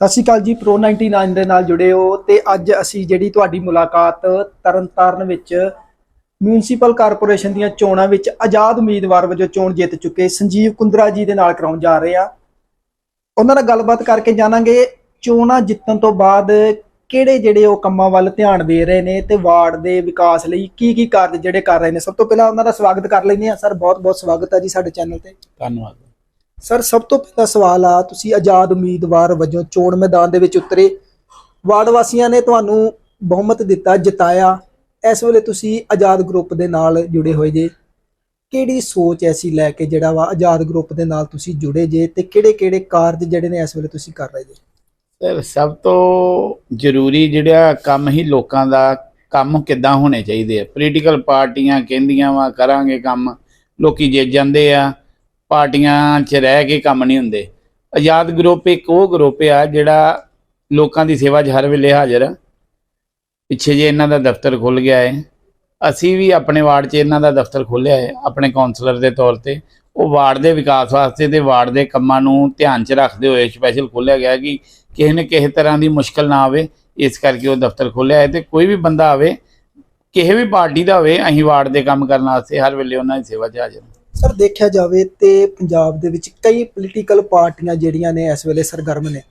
ਸਤਿ ਸ਼੍ਰੀ ਅਕਾਲ ਜੀ ਪ੍ਰੋ 99 ਦੇ ਨਾਲ ਜੁੜੇ ਹੋ ਤੇ ਅੱਜ ਅਸੀਂ ਜਿਹੜੀ ਤੁਹਾਡੀ ਮੁਲਾਕਾਤ ਤਰਨਤਾਰਨ ਵਿੱਚ ਮਿਊਨਿਸਪਲ ਕਾਰਪੋਰੇਸ਼ਨ ਦੀਆਂ ਚੋਣਾਂ ਵਿੱਚ ਆਜ਼ਾਦ ਉਮੀਦਵਾਰ ਵਜੋਂ ਚੋਣ ਜਿੱਤ ਚੁੱਕੇ ਸੰਜੀਵ ਕੁੰਦਰਾ ਜੀ ਦੇ ਨਾਲ ਕਰਾਉਣ ਜਾ ਰਹੇ ਆ ਉਹਨਾਂ ਨਾਲ ਗੱਲਬਾਤ ਕਰਕੇ ਜਾਣਾਂਗੇ ਚੋਣਾਂ ਜਿੱਤਣ ਤੋਂ ਬਾਅਦ ਕਿਹੜੇ ਜਿਹੜੇ ਉਹ ਕੰਮਾਂ ਵੱਲ ਧਿਆਨ ਦੇ ਰਹੇ ਨੇ ਤੇ ਵਾਰਡ ਦੇ ਵਿਕਾਸ ਲਈ ਕੀ ਕੀ ਕਾਰਜ ਜਿਹੜੇ ਕਰ ਰਹੇ ਨੇ। ਸਭ ਤੋਂ ਪਹਿਲਾਂ ਉਹਨਾਂ ਦਾ ਸਵਾਗਤ ਕਰ ਲੈਂਦੇ ਆ ਸਰ ਬਹੁਤ ਬਹੁਤ ਸਵਾਗਤ ਹੈ ਜੀ ਸਾਡੇ ਚੈਨਲ ਤੇ। ਧੰਨਵਾਦ। ਸਰ, ਸਭ ਤੋਂ ਪਹਿਲਾ ਸਵਾਲ ਆ, ਤੁਸੀਂ ਆਜ਼ਾਦ ਉਮੀਦਵਾਰ ਵਜੋਂ ਚੋਣ ਮੈਦਾਨ ਦੇ ਵਿੱਚ ਉਤਰੇ। ਵਾਰਡ ਵਾਸੀਆਂ ਨੇ ਤੁਹਾਨੂੰ ਬਹੁਮਤ ਦਿੱਤਾ, ਜਿਤਾਇਆ। ਇਸ ਵੇਲੇ ਤੁਸੀਂ ਆਜ਼ਾਦ ਗਰੁੱਪ ਦੇ ਨਾਲ ਜੁੜੇ ਹੋਏ ਜੇ। ਕਿਹੜੀ ਸੋਚ ਐਸੀ ਲੈ ਕੇ ਜਿਹੜਾ ਵਾ ਆਜ਼ਾਦ ਗਰੁੱਪ ਦੇ ਨਾਲ ਤੁਸੀਂ ਜੁੜੇ ਜੇ ਤੇ ਕਿਹੜੇ ਕਿਹੜੇ ਕਾਰਜ ਜਿਹੜੇ ਨੇ ਇਸ ਵੇਲੇ ਤੁਸੀਂ ਕਰ ਰਹੇ ਜੇ? ਸਰ, ਸਭ ਤੋਂ ਜ਼ਰੂਰੀ ਜਿਹੜਾ ਕੰਮ ਹੀ ਲੋਕਾਂ ਦਾ ਕੰਮ ਕਿੱਦਾਂ ਹੋਣੇ ਚਾਹੀਦੇ ਆ। ਪੋਲੀਟੀਕਲ ਪਾਰਟੀਆਂ ਕਹਿੰਦੀਆਂ ਵਾ, ਕਰਾਂਗੇ ਕੰਮ, ਲੋਕੀ ਜੇ ਜਾਂਦੇ ਆ। ਪਾਰਟੀਆਂ 'ਚ ਰਹਿ ਕੇ ਕੰਮ ਨਹੀਂ ਹੁੰਦੇ। ਆਜ਼ਾਦ ਗਰੁੱਪ ਇੱਕ ਉਹ ਗਰੁੱਪ ਆ ਜਿਹੜਾ ਲੋਕਾਂ ਦੀ ਸੇਵਾ 'ਚ ਹਰ ਵੇਲੇ ਹਾਜ਼ਰ ਆ। ਪਿੱਛੇ ਜੇ ਇਹਨਾਂ ਦਾ ਦਫ਼ਤਰ ਖੁੱਲ ਗਿਆ ਹੈ ਅਸੀਂ ਵੀ ਆਪਣੇ ਵਾਰਡ 'ਚ ਇਹਨਾਂ ਦਾ ਦਫ਼ਤਰ ਖੋਲ੍ਹਿਆ ਹੈ ਆਪਣੇ ਕਾਉਂਸਲਰ ਦੇ ਤੌਰ ਤੇ। ਉਹ ਵਾਰਡ ਦੇ ਵਿਕਾਸ ਵਾਸਤੇ ਤੇ ਵਾਰਡ ਦੇ ਕੰਮਾਂ ਨੂੰ ਧਿਆਨ 'ਚ ਰੱਖਦੇ ਹੋਏ ਸਪੈਸ਼ਲ ਖੋਲ੍ਹਿਆ ਗਿਆ ਕਿ ਕਿਸੇ ਨੇ ਕਿਸੇ ਤਰ੍ਹਾਂ ਦੀ ਮੁਸ਼ਕਲ ਨਾ ਆਵੇ, ਇਸ ਕਰਕੇ ਉਹ ਦਫ਼ਤਰ ਖੋਲ੍ਹਿਆ ਹੈ ਤੇ ਕੋਈ ਵੀ ਬੰਦਾ ਆਵੇ, ਕਿਸੇ ਵੀ ਪਾਰਟੀ ਦਾ ਹੋਵੇ ਅਸੀਂ ਵਾਰਡ ਦੇ ਕੰਮ ਕਰਨ ਵਾਸਤੇ ਹਰ ਵੇਲੇ ਉਹਨਾਂ ਦੀ ਸੇਵਾ 'ਚ ਹਾਜ਼ਰ ਸਰ, ਦੇਖਿਆ ਜਾਵੇ ਤੇ ਪੰਜਾਬ ਦੇ ਵਿੱਚ ਕਈ ਪੋਲੀਟੀਕਲ ਪਾਰਟੀਆਂ ਜਿਹੜੀਆਂ ਨੇ ਇਸ ਵੇਲੇ ਸਰਗਰਮ ਨੇ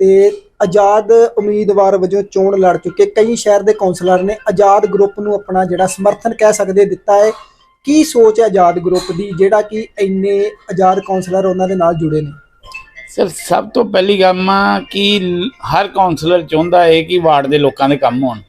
ਤੇ ਆਜ਼ਾਦ ਉਮੀਦਵਾਰ ਵਜੋਂ ਚੋਣ ਲੜ ਚੁੱਕੇ ਕਈ ਸ਼ਹਿਰ ਦੇ ਕੌਂਸਲਰ ਨੇ। ਆਜ਼ਾਦ ਗਰੁੱਪ ਨੂੰ ਆਪਣਾ ਜਿਹੜਾ ਸਮਰਥਨ ਕਹਿ ਸਕਦੇ ਦਿੱਤਾ ਹੈ। ਕੀ ਸੋਚ ਹੈ ਆਜ਼ਾਦ ਗਰੁੱਪ ਦੀ, ਜਿਹੜਾ ਕਿ ਇੰਨੇ ਆਜ਼ਾਦ ਕੌਂਸਲਰ ਉਹਨਾਂ ਦੇ ਨਾਲ ਜੁੜੇ ਨੇ? ਸਰ, ਸਭ ਤੋਂ ਪਹਿਲੀ ਗੱਲ ਆ ਕਿ ਹਰ ਕਾਉਂਸਲਰ ਚਾਹੁੰਦਾ ਹੈ ਕਿ ਵਾਰਡ ਦੇ ਲੋਕਾਂ ਦੇ ਕੰਮ ਹੋਣ।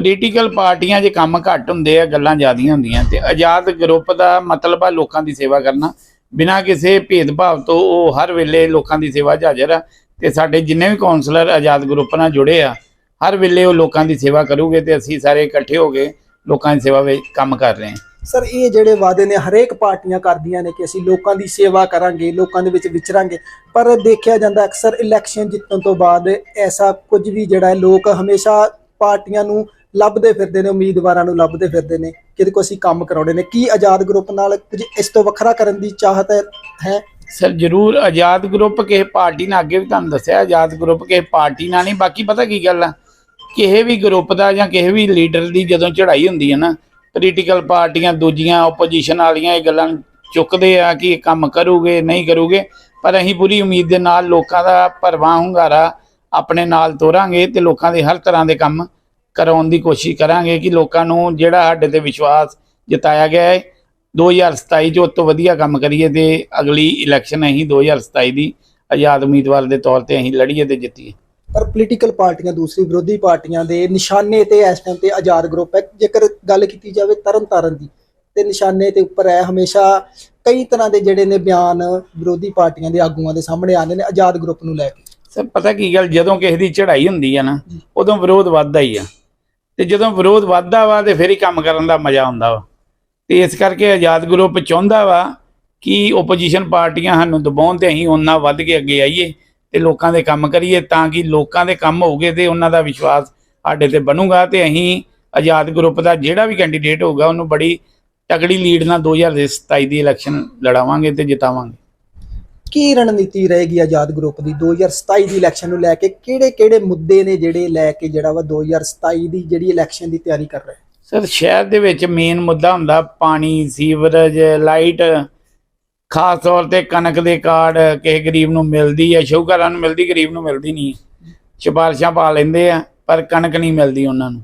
ਪੋਲੀਟੀਕਲ ਪਾਰਟੀਆਂ 'ਚ ਕੰਮ ਘੱਟ ਹੁੰਦੇ ਆ, ਗੱਲਾਂ ਜ਼ਿਆਦੀਆਂ ਹੁੰਦੀਆਂ ਤੇ ਆਜ਼ਾਦ ਗਰੁੱਪ ਦਾ ਮਤਲਬ ਆ ਲੋਕਾਂ ਦੀ ਸੇਵਾ ਕਰਨਾ। ਬਿਨਾਂ ਕਿਸੇ ਭੇਦਭਾਵ ਤੋਂ ਉਹ ਹਰ ਵੇਲੇ ਲੋਕਾਂ ਦੀ ਸੇਵਾ 'ਚ ਹਾਜ਼ਰ ਆ ਤੇ ਸਾਡੇ ਜਿੰਨੇ ਵੀ ਕਾਉਂਸਲਰ ਆਜ਼ਾਦ ਗਰੁੱਪ ਨਾਲ ਜੁੜੇ ਆ, ਹਰ ਵੇਲੇ ਉਹ ਲੋਕਾਂ ਦੀ ਸੇਵਾ ਕਰੂਗੇ ਤੇ ਅਸੀਂ ਸਾਰੇ ਇਕੱਠੇ ਹੋ ਕੇ ਲੋਕਾਂ ਦੀ ਸੇਵਾ ਵਿੱਚ ਕੰਮ ਕਰ ਰਹੇ ਹਾਂ। ਸਰ, ਇਹ ਜਿਹੜੇ ਵਾਅਦੇ ਨੇ ਹਰੇਕ ਪਾਰਟੀਆਂ ਕਰਦੀਆਂ ਨੇ ਕਿ ਅਸੀਂ ਲੋਕਾਂ ਦੀ ਸੇਵਾ ਕਰਾਂਗੇ, ਲੋਕਾਂ ਦੇ ਵਿੱਚ ਵਿਚਰਾਂਗੇ, ਪਰ ਦੇਖਿਆ ਜਾਂਦਾ ਅਕਸਰ ਇਲੈਕਸ਼ਨ ਜਿੱਤਣ ਤੋਂ ਬਾਅਦ ਐਸਾ ਕੁਝ ਵੀ ਜਿਹੜਾ ਲੋਕ ਹਮੇਸ਼ਾ ਪਾਰਟੀਆਂ ਨੂੰ ਲੱਭਦੇ ਫਿਰਦੇ ਨੇ, ਉਮੀਦਵਾਰਾਂ ਨੂੰ ਲੱਭਦੇ ਫਿਰਦੇ ਨੇ ਕਿਹਦੇ ਕੋ ਅਸੀਂ ਕੰਮ ਕਰਾਉਣੇ ਨੇ। ਕੀ ਆਜ਼ਾਦ ਗਰੁੱਪ ਨਾਲ ਕੁਝ ਇਸ ਤੋਂ ਵੱਖਰਾ ਕਰਨ ਦੀ ਚਾਹਤ ਹੈ? ਸਰ, ਜਰੂਰ ਆਜ਼ਾਦ ਗਰੁੱਪ ਕਿਸੇ ਪਾਰਟੀ ਨਾਲ, ਅੱਗੇ ਵੀ ਤੁਹਾਨੂੰ ਦੱਸਿਆ, ਆਜ਼ਾਦ ਗਰੁੱਪ ਕਿਸੇ ਪਾਰਟੀ ਨਾਲ ਨਹੀਂ, ਬਾਕੀ ਪਤਾ ਕੀ ਗੱਲ ਆ? ਕਿਸੇ ਵੀ ਗਰੁੱਪ ਦਾ ਜਾਂ ਕਿਸੇ ਵੀ ਲੀਡਰ ਦੀ ਜਦੋਂ ਚੜ੍ਹਾਈ ਹੁੰਦੀ ਹੈ ਨਾ ਪੋਲੀਟੀਕਲ ਪਾਰਟੀਆਂ ਦੂਜੀਆਂ ਆਪੋਜੀਸ਼ਨ ਵਾਲੀਆਂ ਇਹ ਗੱਲਾਂ ਚੁੱਕਦੇ ਆ ਕਿ ਇਹ ਕੰਮ ਕਰੂਗੇ, ਨਹੀਂ ਕਰੂਗੇ, ਪਰ ਅਸੀਂ ਪੂਰੀ ਉਮੀਦ ਦੇ ਨਾਲ ਲੋਕਾਂ ਦਾ ਭਰਵਾਂ ਹੁੰਗਾਰਾ ਆਪਣੇ ਨਾਲ ਤੋਰਾਂਗੇ ਤੇ ਲੋਕਾਂ ਦੇ ਹਰ ਤਰ੍ਹਾਂ ਦੇ ਕੰਮ ਕਰਾਉਣ ਦੀ ਕੋਸ਼ਿਸ਼ ਕਰਾਂਗੇ ਕਿ ਲੋਕਾਂ ਨੂੰ ਜਿਹੜਾ ਸਾਡੇ ਤੇ ਵਿਸ਼ਵਾਸ ਜਤਾਇਆ ਗਿਆ ਹੈ 2027 ਚ ਉਸ ਤੋਂ ਵਧੀਆ ਕੰਮ ਕਰੀਏ ਤੇ ਅਗਲੀ ਇਲੈਕਸ਼ਨ ਅਸੀਂ 2027 ਦੀ ਆਜ਼ਾਦ ਉਮੀਦਵਾਰ ਦੇ ਤੌਰ ਤੇ ਅਸੀਂ ਲੜੀਏ ਤੇ ਜਿੱਤੀਏ। ਪਰ ਪੋਲੀਟੀਕਲ ਪਾਰਟੀਆਂ ਦੂਸਰੀ ਵਿਰੋਧੀ ਪਾਰਟੀਆਂ ਦੇ ਨਿਸ਼ਾਨੇ ਤੇ ਇਸ ਟਾਈਮ ਤੇ ਆਜ਼ਾਦ ਗਰੁੱਪ ਹੈ। ਜੇਕਰ ਗੱਲ ਕੀਤੀ ਜਾਵੇ ਤਰਨ ਤਾਰਨ ਦੀ ਤੇ ਨਿਸ਼ਾਨੇ ਤੇ ਉੱਪਰ ਹੈ ਹਮੇਸ਼ਾ ਕਈ ਤਰ੍ਹਾਂ ਦੇ ਜਿਹੜੇ ਨੇ ਬਿਆਨ ਵਿਰੋਧੀ ਪਾਰਟੀਆਂ ਦੇ ਆਗੂਆਂ ਦੇ ਸਾਹਮਣੇ ਆਉਂਦੇ ਨੇ ਆਜ਼ਾਦ ਗਰੁੱਪ ਨੂੰ ਲੈ ਕੇ। ਸਰ ਪਤਾ ਕੀ ਗੱਲ? ਜਦੋਂ ਕਿਸੇ ਦੀ ਚੜ੍ਹਾਈ ਹੁੰਦੀ ਆ ਨਾ ਉਦੋਂ ਵਿਰੋਧ ਵੱਧਦਾ ਹੀ ਆ। ਤੇ ਜਦੋਂ ਵਿਰੋਧ ਵੱਧਦਾ ਵਾ ਤੇ ਫਿਰ ਹੀ ਕੰਮ ਕਰਨ ਦਾ ਮਜ਼ਾ ਆਉਂਦਾ ਵਾ। ਤੇ ਇਸ ਕਰਕੇ ਆਜ਼ਾਦ ਗਰੁੱਪ ਚਾਹੁੰਦਾ ਵਾ ਕਿ ਓਪੋਜੀਸ਼ਨ ਪਾਰਟੀਆਂ ਸਾਨੂੰ ਦਬਾਉਣ ਤੇ ਅਸੀਂ ਉਹਨਾਂ ਵੱਧ ਕੇ ਅੱਗੇ ਆਈਏ ਤੇ ਲੋਕਾਂ ਦੇ ਕੰਮ ਕਰੀਏ ਤਾਂ ਕਿ ਲੋਕਾਂ ਦੇ ਕੰਮ ਹੋਊਗੇ ਤੇ ਉਹਨਾਂ ਦਾ ਵਿਸ਼ਵਾਸ ਸਾਡੇ ਤੇ ਬਣੂਗਾ ਤੇ ਅਸੀਂ ਆਜ਼ਾਦ ਗਰੁੱਪ ਦਾ ਜਿਹੜਾ ਵੀ ਕੈਂਡੀਡੇਟ ਹੋਊਗਾ ਉਹਨੂੰ ਬੜੀ ਤਕੜੀ ਲੀਡ ਨਾਲ 2027 ਦੀ ਇਲੈਕਸ਼ਨ ਲੜਾਵਾਂਗੇ ਤੇ ਜਿਤਾਵਾਂਗੇ। ਕੀ ਰਣਨੀਤੀ ਰਹੇਗੀ ਆਜ਼ਾਦ ਗਰੁੱਪ ਦੀ 2027 ਦੀ ਇਲੈਕਸ਼ਨ ਨੂੰ ਲੈ ਕੇ? ਕਿਹੜੇ ਕਿਹੜੇ ਮੁੱਦੇ ਨੇ ਜਿਹੜੇ ਲੈ ਕੇ ਜਿਹੜਾ ਵਾ 2027 ਦੀ ਜਿਹੜੀ ਇਲੈਕਸ਼ਨ ਦੀ ਤਿਆਰੀ ਕਰ ਰਹੇ? ਸਰ, ਸ਼ਹਿਰ ਦੇ ਵਿੱਚ ਮੇਨ ਮੁੱਦਾ ਹੁੰਦਾ ਪਾਣੀ, ਸੀਵਰੇਜ, ਲਾਈਟ, ਖਾਸ ਤੌਰ ਤੇ ਕਣਕ ਦੇ ਕਾਰਡ, ਕਿਸੇ ਗਰੀਬ ਨੂੰ ਮਿਲਦੀ ਹੈ ਸ਼ੌਕਰਾਂ ਨੂੰ ਮਿਲਦੀ, ਗਰੀਬ ਨੂੰ ਮਿਲਦੀ ਨਹੀਂ ਸਿਫਾਰਸ਼ਾਂ ਪਾ ਲੈਂਦੇ ਆ, ਪਰ ਕਣਕ ਨਹੀਂ ਮਿਲਦੀ ਉਹਨਾਂ ਨੂੰ।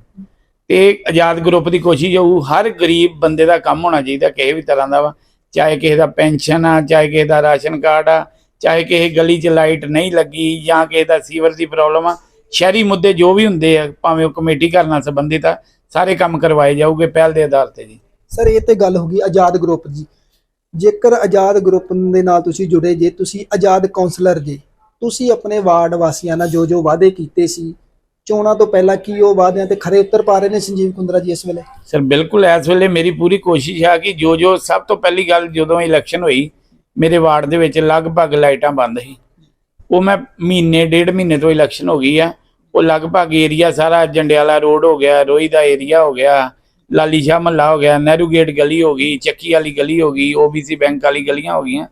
ਤੇ ਆਜ਼ਾਦ ਗਰੁੱਪ ਦੀ ਕੋਸ਼ਿਸ਼ ਹੋਊ, ਹਰ ਗਰੀਬ ਬੰਦੇ ਦਾ ਕੰਮ ਹੋਣਾ ਚਾਹੀਦਾ, ਕਿਸੇ ਵੀ ਤਰ੍ਹਾਂ ਦਾ ਵਾ। ਚਾਹੇ ਕਿਸੇ ਦਾ ਪੈਨਸ਼ਨ ਆ, ਚਾਹੇ ਕਿਸੇ ਦਾ ਰਾਸ਼ਨ ਕਾਰਡ ਆ, ਚਾਹੇ ਕਿਸੇ ਗਲੀ 'ਚ ਲਾਈਟ ਨਹੀਂ ਲੱਗੀ ਜਾਂ ਕਿਸੇ ਦਾ ਸੀਵਰ ਦੀ ਪ੍ਰੋਬਲਮ ਆ, ਸ਼ਹਿਰੀ ਮੁੱਦੇ ਜੋ ਵੀ ਹੁੰਦੇ ਆ, ਭਾਵੇਂ ਉਹ ਕਮੇਟੀ ਘਰ ਨਾਲ ਸੰਬੰਧਿਤ ਆ, ਸਾਰੇ ਕੰਮ ਕਰਵਾਏ ਜਾਊਗੇ ਪਹਿਲ ਦੇ ਆਧਾਰ ਤੇ ਜੀ। ਸਰ, ਇਹ ਤੇ ਗੱਲ ਹੋ ਗਈ ਆਜ਼ਾਦ ਗਰੁੱਪ ਜੀ ਜੇਕਰ ਆਜ਼ਾਦ ਗਰੁੱਪ ਦੇ ਨਾਲ ਤੁਸੀਂ ਜੁੜੇ ਜੇ, ਤੁਸੀਂ ਆਜ਼ਾਦ ਕਾਉਂਸਲਰ ਜੇ, ਤੁਸੀਂ ਆਪਣੇ ਵਾਰਡ ਵਾਸੀਆਂ ਨਾਲ ਜੋ ਜੋ ਵਾਅਦੇ ਕੀਤੇ ਸੀ ਚੋਣਾਂ ਤੋਂ ਪਹਿਲਾਂ ਕੀ ਉਹ ਵਾਅਦਿਆਂ ਤੇ ਖਰੇ ਉਤਰ ਪਾ ਰਹੇ ਨੇ ਸੰਜੀਵ ਕੁੰਦਰਾ ਜੀ ਇਸ ਵੇਲੇ? ਸਰ, ਬਿਲਕੁਲ ਇਸ ਵੇਲੇ ਮੇਰੀ ਪੂਰੀ ਕੋਸ਼ਿਸ਼ ਆ ਕਿ ਜੋ ਜੋ ਸਭ ਤੋਂ ਪਹਿਲੀ ਗੱਲ ਜਦੋਂ ਇਲੈਕਸ਼ਨ ਹੋਈ, ਮੇਰੇ ਵਾਰਡ ਦੇ ਵਿੱਚ ਲਗਭਗ ਲਾਈਟਾਂ ਬੰਦ ਸੀ। ਉਹ ਮੈਂ ਮਹੀਨੇ, ਡੇਢ ਮਹੀਨੇ ਤੋਂ ਇਲੈਕਸ਼ਨ ਹੋ ਗਈ ਆ। ਉਹ ਲਗਭਗ ਏਰੀਆ ਸਾਰਾ ਜੰਡਿਆਲਾ ਰੋਡ ਹੋ ਗਿਆ ਰੋਈ ਦਾ ਏਰੀਆ ਹੋ ਗਿਆ, ਲਾਲੀ ਸ਼ਾਹ ਮਹੱਲਾ ਹੋ ਗਿਆ, ਨਹਿਰੂ ਗੇਟ ਗਲੀ ਹੋ ਗਈ, ਚੱਕੀ ਵਾਲੀ ਗਲੀ ਹੋ ਗਈ ਓਬੀਸੀ ਬੈਂਕ ਵਾਲੀ ਗਲੀਆਂ ਹੋ ਗਈਆਂ।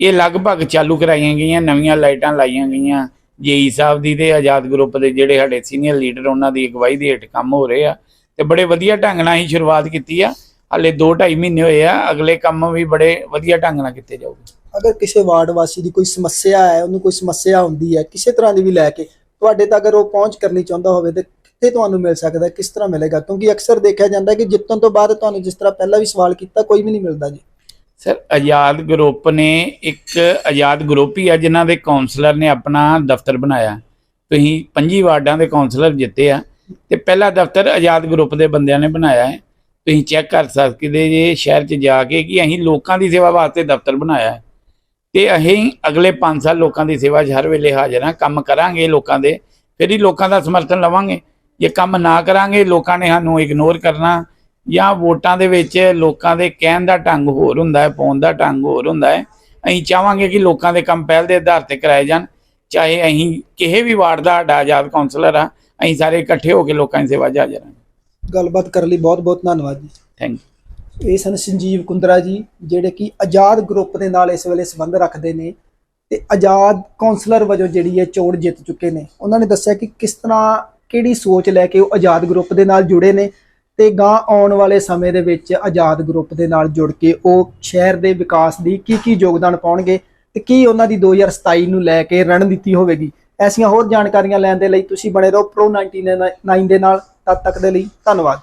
ਇਹ ਲਗਭਗ ਚਾਲੂ ਕਰਾਈਆਂ ਗਈਆਂ, ਨਵੀਆਂ ਲਾਈਟਾਂ ਲਾਈਆਂ ਗਈਆਂ। ਜੇਈ ਸਾਹਿਬ ਦੀ ਤੇ ਆਜ਼ਾਦ ਗਰੁੱਪ ਦੇ ਜਿਹੜੇ ਸਾਡੇ ਸੀਨੀਅਰ ਲੀਡਰ, ਉਹਨਾਂ ਦੀ ਅਗਵਾਈ ਦੇ ਹੇਠ ਕੰਮ ਹੋ ਰਹੇ ਆ ਤੇ ਬੜੇ ਵਧੀਆ ਢੰਗ ਨਾਲ ਹੀ ਸ਼ੁਰੂਆਤ ਕੀਤੀ ਆ। ਹਾਲੇ 2.5 ਮਹੀਨੇ ਹੋਏ ਆ, ਅਗਲੇ ਕੰਮ ਵੀ ਬੜੇ ਵਧੀਆ ਢੰਗ ਨਾਲ ਕੀਤੇ ਜਾਊਗੇ। ਅਗਰ ਕਿਸੇ ਵਾਰਡ ਵਾਸੀ ਦੀ ਕੋਈ ਸਮੱਸਿਆ ਹੈ, ਉਹਨੂੰ ਕੋਈ ਸਮੱਸਿਆ ਹੁੰਦੀ ਹੈ, ਕਿਸੇ ਤਰ੍ਹਾਂ ਦੀ ਵੀ ਲੈ ਕੇ ਤੁਹਾਡੇ ਤੱਕ ਅਗਰ ਉਹ ਪਹੁੰਚ ਕਰਨੀ ਚਾਹੁੰਦਾ ਹੋਵੇ ਤੇ ਕਿੱਥੇ ਤੁਹਾਨੂੰ ਮਿਲ ਸਕਦਾ, ਕਿਸ ਤਰ੍ਹਾਂ ਮਿਲੇਗਾ? ਕਿਉਂਕਿ ਅਕਸਰ ਦੇਖਿਆ ਜਾਂਦਾ ਕਿ ਜਿੱਤਣ ਤੋਂ ਬਾਅਦ ਤੁਹਾਨੂੰ ਜਿਸ ਤਰ੍ਹਾਂ ਪਹਿਲਾਂ ਵੀ ਸਵਾਲ ਕੀਤਾ, ਕੋਈ ਵੀ ਨਹੀਂ ਮਿਲਦਾ ਜੀ। ਸਰ, ਆਜ਼ਾਦ ਗਰੁੱਪ ਨੇ ਇੱਕ ਆਜ਼ਾਦ ਗਰੁੱਪ ਹੀ ਆ ਜਿਨ੍ਹਾਂ ਦੇ ਕਾਉਂਸਲਰ ਨੇ ਆਪਣਾ ਦਫ਼ਤਰ ਬਣਾਇਆ। ਤੁਸੀਂ 25 ਵਾਰਡਾਂ ਦੇ ਕਾਉਂਸਲਰ ਜਿੱਤੇ ਆ ਤੇ ਪਹਿਲਾ ਦਫ਼ਤਰ ਆਜ਼ਾਦ ਗਰੁੱਪ ਦੇ ਬੰਦਿਆਂ ਨੇ ਬਣਾਇਆ ਹੈ। ਤੁਸੀਂ ਚੈੱਕ ਕਰ ਸਕਦੇ ਜੇ ਸ਼ਹਿਰ 'ਚ ਜਾ ਕੇ ਕਿ ਅਸੀਂ ਲੋਕਾਂ ਦੀ ਸੇਵਾ ਵਾਸਤੇ ਦਫ਼ਤਰ ਬਣਾਇਆ ਹੈ। ਤੇ ਅਸੀਂ ਅਗਲੇ 5 ਸਾਲ ਲੋਕਾਂ ਦੀ ਸੇਵਾ 'ਚ ਹਰ ਵੇਲੇ ਹਾਜ਼ਰ ਹਾਂ। ਕੰਮ ਕਰਾਂਗੇ ਲੋਕਾਂ ਦੇ, ਫਿਰ ਹੀ ਲੋਕਾਂ ਦਾ ਸਮਰਥਨ ਲਵਾਂਗੇ। ਜੇ ਕੰਮ ਨਾ ਕਰਾਂਗੇ, ਲੋਕਾਂ ਨੇ ਸਾਨੂੰ ਇਗਨੋਰ ਕਰਨਾ। ਜਾਂ ਵੋਟਾਂ ਦੇ ਵਿੱਚ ਲੋਕਾਂ ਦੇ ਕਹਿਣ ਦਾ ਢੰਗ ਹੋਰ ਹੁੰਦਾ ਹੈ ਪਾਉਣ ਦਾ ਢੰਗ ਹੋਰ ਹੁੰਦਾ ਹੈ ਅਸੀਂ ਚਾਹਾਂਗੇ ਕਿ ਲੋਕਾਂ ਦੇ ਕੰਮ ਪਹਿਲ ਦੇ ਆਧਾਰ ਤੇ ਕਰਾਏ ਜਾਣ ਚਾਹੇ ਅਸੀਂ ਕਿਸੇ ਵੀ ਵਾਰਡ ਦਾ ਸਾਡਾ ਆਜ਼ਾਦ ਕਾਉਂਸਲਰ ਆ ਅਸੀਂ ਸਾਰੇ ਇਕੱਠੇ ਹੋ ਕੇ ਲੋਕਾਂ ਦੀ ਸੇਵਾ 'ਚ ਹਾਜ਼ਰ ਹਾਂ। ਗੱਲਬਾਤ ਕਰਨ ਲਈ ਬਹੁਤ ਬਹੁਤ ਧੰਨਵਾਦ ਜੀ। ਥੈਂਕ ਯੂ ਇਹ ਸਨ ਸੰਜੀਵ ਕੁੰਦਰਾ ਜੀ ਜਿਹੜੇ ਕਿ ਆਜ਼ਾਦ ਗਰੁੱਪ ਦੇ ਨਾਲ ਇਸ ਵੇਲੇ ਸੰਬੰਧ ਰੱਖਦੇ ਨੇ ਤੇ ਆਜ਼ਾਦ ਕਾਉਂਸਲਰ ਵਜੋਂ ਜਿਹੜੀ ਇਹ ਚੋਣ ਜਿੱਤ ਚੁੱਕੇ ਨੇ ਉਹਨਾਂ ਨੇ ਦੱਸਿਆ ਕਿ ਕਿਸ ਤਰ੍ਹਾਂ ਕਿਹੜੀ ਸੋਚ ਲੈ ਕੇ ਉਹ ਆਜ਼ਾਦ ਗਰੁੱਪ ਦੇ ਨਾਲ ਜੁੜੇ ਨੇ ਤੇ ਗਾਂ ਆਉਣ ਵਾਲੇ ਸਮੇਂ ਦੇ ਵਿੱਚ ਆਜ਼ਾਦ ਗਰੁੱਪ ਦੇ ਨਾਲ ਜੁੜ ਕੇ ਉਹ ਸ਼ਹਿਰ ਦੇ ਵਿਕਾਸ ਦੀ ਕੀ ਕੀ ਯੋਗਦਾਨ ਪਾਉਣਗੇ ਤੇ ਕੀ ਉਹਨਾਂ ਦੀ 2027 ਨੂੰ ਲੈ ਕੇ ਰਣਨੀਤੀ ਹੋਵੇਗੀ? ਐਸੀਆਂ ਹੋਰ ਜਾਣਕਾਰੀਆਂ ਲੈਣ ਦੇ ਲਈ ਤੁਸੀਂ ਬਣੇ ਰਹੋ ਪ੍ਰੋ 99 ਦੇ ਨਾਲ। ਤਦ ਤੱਕ ਦੇ ਲਈ ਧੰਨਵਾਦ।